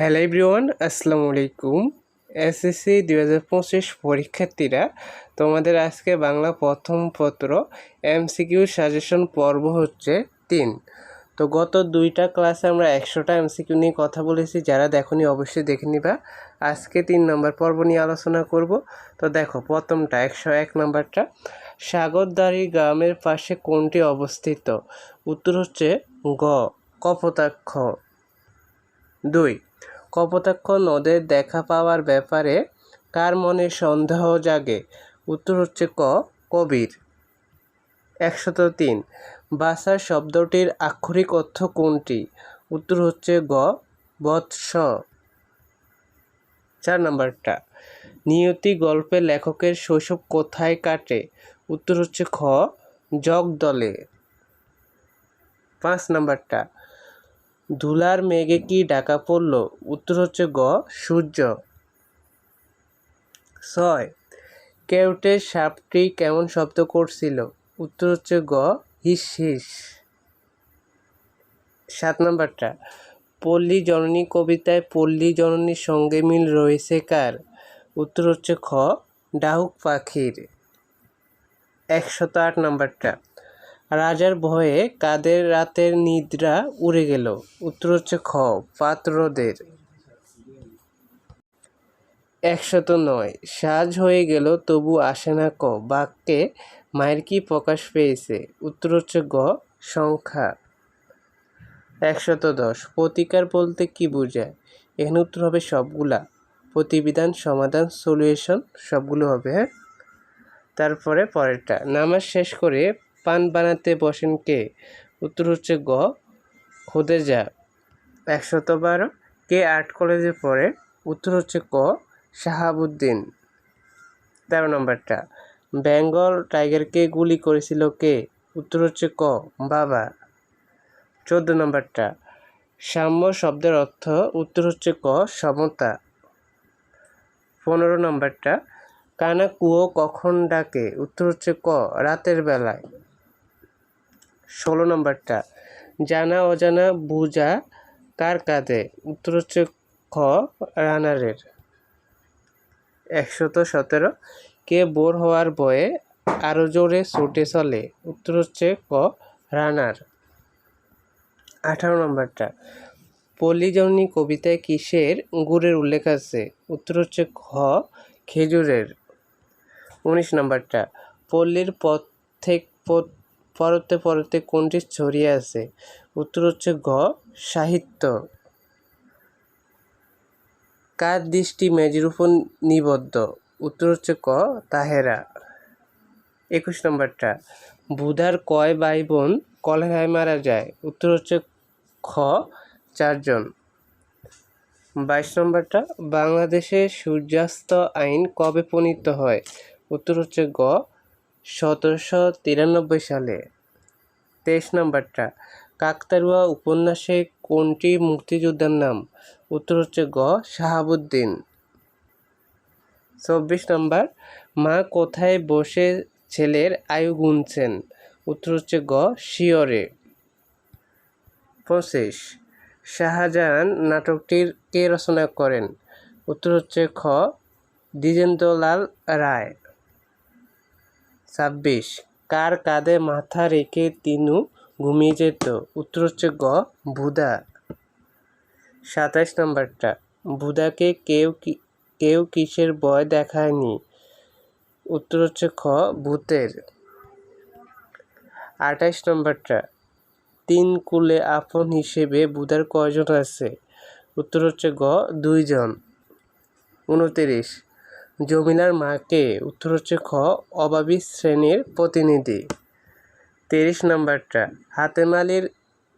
Hello everyone আসসালামু আলাইকুম। SSC দুই হাজার পঁচিশ পরীক্ষার্থীরা, তোমাদের আজকে বাংলা প্রথম পত্র এমসিকিউ সাজেশন পর্ব হচ্ছে তিন। তো গত দুইটা ক্লাসে আমরা একশোটা এমসিকিউ নিয়ে কথা বলেছি, যারা দেখনি অবশ্যই দেখে নিবা। আজকে তিন নম্বর পর্ব নিয়ে আলোচনা করব। তো দেখো, প্রথমটা, একশো এক নম্বরটা। সাগরদাড়ি গ্রামের পাশে কোনটি অবস্থিত? উত্তর হচ্ছে গ কপোতাক্ষ দুই কপোতাক্ষ নদের দেখা পাওয়ার ব্যাপারে কার মনে সন্দেহ জাগে? উত্তর হচ্ছে ক, কবির। একশত তিন, বাসার শব্দটির আক্ষরিক অর্থ কোনটি? উত্তর হচ্ছে গ, বৎস। চার নম্বরটা, নিয়তি গল্পে লেখকের শৈশব কোথায় কাটে? উত্তর হচ্ছে খ, জগদলে। পাঁচ নম্বরটা ধুলার মেঘে কি ডাকা পড়ল? উত্তর হচ্ছে গ, সূর্য। ছয় কেউটে সাপটি কেমন শব্দ করছিল? উত্তর হচ্ছে গ, হিস হিস। সাত নম্বরটা, পল্লী জননী কবিতায় পল্লী জননীর সঙ্গে মিল রয়েছে কার? উত্তর হচ্ছে খ, ডাহুক পাখির। একশত আট নম্বরটা রাজার ভয়ে কাদের রাতের নিদ্রা উড়ে গেল। উত্তর হচ্ছে খ, পাত্রদের। একশত নয়, সাজ হয়ে গেল, তবু আসে না ক, বাক্যে মায়ের কি প্রকাশ পেয়েছে? উত্তর হচ্ছে গ, সংখ্যা। একশত দশ, প্রতিকার বলতে কি বোঝায়? এখানে উত্তর হবে সবগুলা। প্রতিবিধান, সমাধান, সলিউশন, সবগুলো হবে হ্যাঁ? তারপরে পরেরটা। নামাজ শেষ করে পান বানাতে বসেন কে? উত্তর হচ্ছে গ খুদে যা একশত বারো কে আর্ট কলেজে পড়ে? উত্তর হচ্ছে ক, শাহাবুদ্দিন। তেরো নম্বরটা, বেঙ্গল টাইগারকে গুলি করেছিল কে? উত্তর হচ্ছে ক, বাবা। চোদ্দ নম্বরটা, সাম্য শব্দের অর্থ, উত্তর হচ্ছে ক, সমতা। পনেরো নম্বরটা, কানা কুয়ো কখন ডাকে? উত্তর হচ্ছে ক, রাতের বেলায়। ষোলো নম্বরটা। জানা, অজানা, বুঝা, কার কাঁধে? উত্তর হচ্ছে খ, রানারের। একশত সতেরো। কে বোর হওয়ার বয়ে আরও জোরে ছুটে চলে? উত্তর হচ্ছে ক, রানার। আঠারো নম্বরটা। পল্লীজননী কবিতায় কিসের গুড়ের উল্লেখ আছে? উত্তর হচ্ছে খ, খেজুরের। উনিশ নম্বরটা। পল্লীর পথ পথে পরতে পরতে কোনটি ছড়িয়ে আছে? উত্তর হচ্ছে গ সাহিত্য। কার দৃষ্টি মেজির উপর নিবদ্ধ? উত্তর হচ্ছে ক, তাহেরা। একুশ নম্বরটা। বুধার কয় ভাই বোন কলেরায় মারা যায়? উত্তর হচ্ছে খ, চারজন। বাইশ নম্বরটা। বাংলাদেশে সূর্যাস্ত আইন কবে প্রণীত হয়? উত্তর হচ্ছে গ সতেরোশো তিরানব্বই সালে। তেইশ নম্বরটা, কাকতারুয়া উপন্যাসে কোনটি মুক্তিযোদ্ধার নাম? উত্তর হচ্ছে গ, শাহাবুদ্দিন। চব্বিশ নম্বর, মা কোথায় বসে ছেলের আয়ু গুনছেন? উত্তর হচ্ছে গ, শিয়রে। পঁচিশ, শাহজাহান নাটকটির কে রচনা করেন? উত্তর হচ্ছে খ, দ্বিজেন্দ্রলাল রায়। ছাব্বিশ। কার কাঁধে মাথা রেখে তিনু ঘুমিয়ে যেত? উত্তর হচ্ছে গ বুধা সাতাশ নম্বরটা। বুধাকে কেউ কেউ কিসের ভয় দেখায়নি? উত্তর হচ্ছে খ, ভূতের। আঠাইশ নম্বরটা। তিন কুলে আপন হিসেবে বুধার কয়জন আছে? উত্তর হচ্ছে গ, দুইজন। উনতিরিশ। জমিলার মাকে উত্তর হচ্ছে খ, অভাবী শ্রেণির প্রতিনিধি। তিরিশ নম্বরটা, হাতেমালির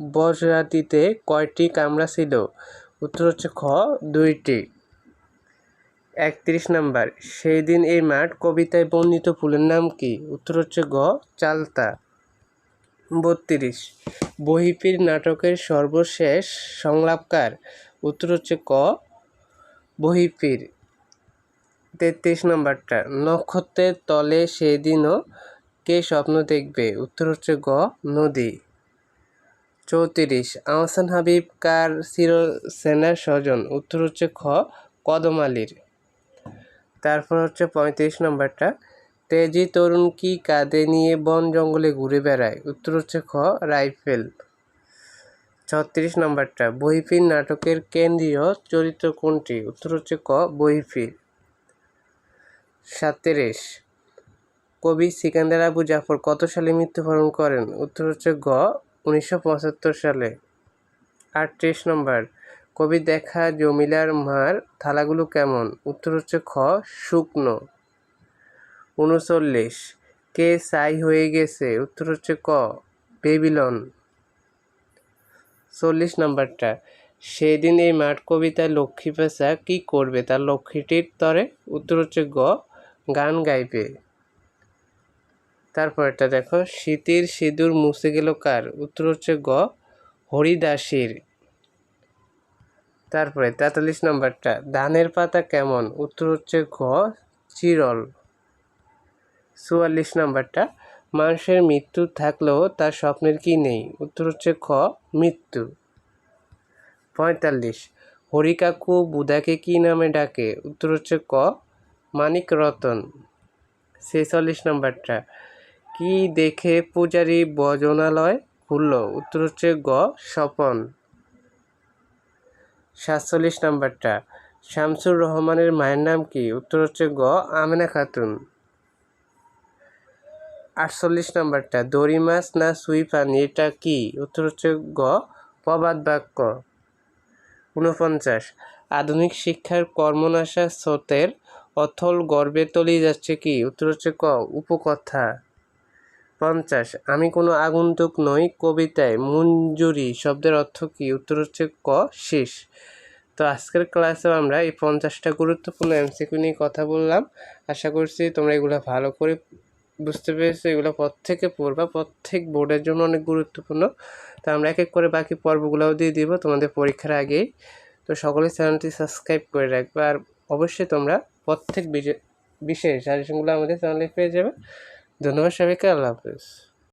বজরাতিতে কয়টি কামরা ছিল? উত্তর হচ্ছে খ, দুইটি। একত্রিশ নাম্বার সেই দিন এই মাঠ কবিতায় বর্ণিত ফুলের নাম কি? উত্তর হচ্ছে গ, চালতা। বত্রিশ, বহিপির নাটকের সর্বশেষ সংলাপকার? উত্তর হচ্ছে ক, বহিপির। তেত্রিশ নম্বরটা। নক্ষত্রের তলে সেদিনও কে স্বপ্ন দেখবে? উত্তর হচ্ছে গ, নদী। চৌত্রিশ, আহসান হাবিব কার সেনার স্বজন? উত্তর হচ্ছে খ, কদম আলীর। তারপর হচ্ছে পঁয়ত্রিশ নম্বরটা। তেজি তরুণ কি কাঁধে নিয়ে বন জঙ্গলে ঘুরে বেড়ায়? উত্তর হচ্ছে খ, রাইফেল। ছত্রিশ নম্বরটা, বহিফির নাটকের কেন্দ্রীয় চরিত্র কোনটি? উত্তর হচ্ছে ক, বহিফির। সাতত্রিশ। কবি সিকান্দার আবু জাফর কত সালে মৃত্যুবরণ করেন? উত্তর হচ্ছে গ, উনিশশো পঁচাত্তর সালে। আটত্রিশ নম্বর, কবি দেখা জমিলার মার থালাগুলো কেমন? উত্তর হচ্ছে খ, শুকনো। উনচল্লিশ, কে সাই হয়ে গেছে? উত্তর হচ্ছে ক, বেবিলন। চল্লিশ নম্বরটা, সেদিন এই মাঠ কবিতায় লক্ষ্মী পেশা কী করবে? তার লক্ষ্মীটির তরে? উত্তর হচ্ছে গ গান গাইবে। তারপরটা দেখো, শীতের সিঁদুর মুছে গেল কার? উত্তর হচ্ছে গ, হরিদাসীর। তারপরে তেতাল্লিশ নম্বরটা, ধানের পাতা কেমন? উত্তর হচ্ছে ঘ, চিরল। চুয়াল্লিশ নম্বরটা, মানুষের মৃত্যু থাকলেও তার স্বপ্নের কি নেই? উত্তর হচ্ছে খ, মৃত্যু। পঁয়তাল্লিশ, হরিকাকু বুধাকে কি নামে ডাকে? উত্তর হচ্ছে ক মানিক রতন, ছেচল্লিশ নম্বরটা কি দেখে পূজারী ভজনালয় খুলল? উত্তর হচ্ছে গ, স্বপন। সাতচল্লিশ নম্বরটা শামসুর রহমানের মায়ের নাম কি? উত্তর হচ্ছে গ, আমেনা খাতুন। আটচল্লিশ নম্বরটা দড়ি মাছ না সুই পানি, এটা কি? উত্তর হচ্ছে গ, প্রবাদ বাক্য। ঊনপঞ্চাশ। আধুনিক শিক্ষার কর্মনাশা স্রোতের অথল গর্বে তলিয়ে যাচ্ছে কি? উত্তর হচ্ছে ক, উপকথা। পঞ্চাশ, আমি কোনো আগন্তুক নই কবিতায়। মঞ্জুরি, শব্দের অর্থ কী? উত্তর হচ্ছে ক, শেষ। তো আজকের ক্লাসেও আমরা এই পঞ্চাশটা গুরুত্বপূর্ণ এমসিকিউ নিয়ে কথা বললাম। আশা করছি তোমরা এগুলো ভালো করে বুঝতে পেরেছ। এগুলো প্রত্যেকে পড়বা। প্রত্যেক বোর্ডের জন্য অনেক গুরুত্বপূর্ণ। তো আমরা এক এক করে বাকি পর্বগুলোও দিয়ে দিব তোমাদের পরীক্ষার আগেই। তো সকলে চ্যানেলটি সাবস্ক্রাইব করে রাখবে। আর অবশ্যই তোমরা প্রত্যেক বিশেষ সাজেশনগুলো আমাদের চ্যানেলে পেয়ে যাবে ধন্যবাদ সবাইকে আল্লাহ হাফেজ।